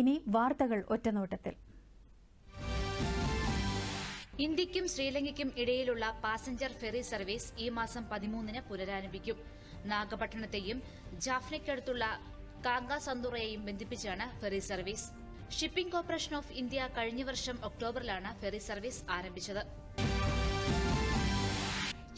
ഇനി വാർത്തകൾ ഒറ്റനോട്ടത്തിൽ. ഇന്ത്യക്കും ശ്രീലങ്കയ്ക്കും ഇടയിലുള്ള പാസഞ്ചർ ഫെറി സർവീസ് ഈ മാസം പതിമൂന്നിന് പുനരാരംഭിക്കും. നാഗപട്ടണത്തെയും ജാഫ്നയ്ക്കടുത്തുള്ള കാങ്കാസന്തുറയെയും ബന്ധിപ്പിച്ചാണ് ferry service. Shipping corporation of India കഴിഞ്ഞ വർഷം ഒക്ടോബറിലാണ് ഫെറി സർവീസ് ആരംഭിച്ചത്.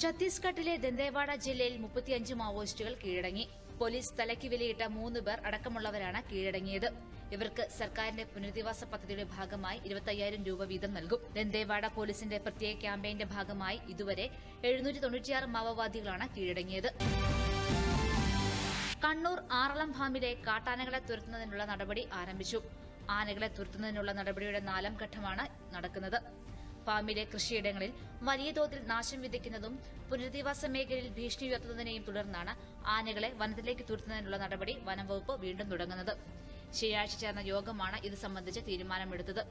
ഛത്തീസ്ഗഡിലെ ദന്തേവാഡ ജില്ലയിൽ മുപ്പത്തിയഞ്ച് മാവോയിസ്റ്റുകൾ കീഴടങ്ങി. പോലീസ് തലയ്ക്ക് വിലയിട്ട മൂന്ന് പേർ അടക്കമുള്ളവരാണ് കീഴടങ്ങിയത്. ഇവർക്ക് സർക്കാരിന്റെ പുനരധിവാസ പദ്ധതിയുടെ ഭാഗമായി ഇരുപത്തയ്യായിരം രൂപ വീതം നൽകും. ദന്തേവാഡ പോലീസിന്റെ പ്രത്യേക ക്യാമ്പയിന്റെ ഭാഗമായി ഇതുവരെ എഴുന്നൂറ്റി തൊണ്ണൂറ്റിയാറ് മാവോവാദികളാണ് കീഴടങ്ങിയത്. കണ്ണൂർ ആറളം ഫാമിലെ കാട്ടാനകളെ തുരത്തുന്നതിനുള്ള നടപടി ആരംഭിച്ചു. ആനകളെ തുരത്തുന്നതിനുള്ള നടപടിയുടെ നാലാം ഘട്ടമാണ് നടക്കുന്നത്. ഫാമിലെ കൃഷിയിടങ്ങളിൽ വലിയ തോതിൽ നാശം വിതയ്ക്കുന്നതും പുനരധിവാസ മേഖലയിൽ ഭീഷണി ഉയർത്തുന്നതിനെയും തുടർന്നാണ് ആനകളെ വനത്തിലേക്ക് തുരുത്തുന്നതിനുള്ള നടപടി വനംവകുപ്പ് വീണ്ടും തുടങ്ങുന്നത്. ശനിയാഴ്ച ചേർന്ന യോഗമാണ് ഇത് സംബന്ധിച്ച് തീരുമാനമെടുത്തത്.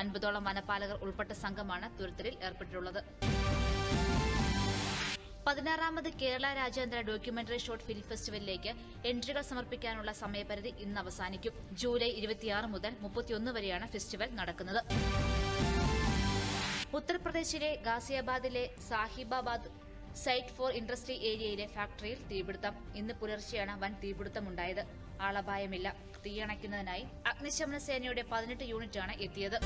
അൻപതോളം വനപാലകർ ഉൾപ്പെട്ട സംഘമാണ് തുരുത്തലിൽ ഏർപ്പെട്ടിട്ടുള്ളത്. പതിനാറാമത് കേരള രാജ്യാന്തര ഡോക്യുമെന്ററി ഷോർട്ട് ഫിലിം ഫെസ്റ്റിവലിലേക്ക് എൻട്രികൾ സമർപ്പിക്കാനുള്ള സമയപരിധി ഇന്ന് അവസാനിക്കും. ജൂലൈ ഇരുപത്തിയാറ് മുതൽ മുപ്പത്തിയൊന്ന് വരെയാണ് ഫെസ്റ്റിവൽ നടക്കുന്നത്. ഉത്തർപ്രദേശിലെ ഗാസിയാബാദിലെ സാഹിബാബാദ് സൈറ്റ് ഫോർ ഇൻഡസ്ട്രി ഏരിയയിലെ ഫാക്ടറിയിൽ തീപിടുത്തം. ഇന്ന് പുലർച്ചെയാണ് വൻ തീപിടുത്തമുണ്ടായത്. ആളപായമില്ല. തീയണയ്ക്കുന്നതിനായി അഗ്നിശമന സേനയുടെ പതിനെട്ട് യൂണിറ്റാണ് എത്തിയത്.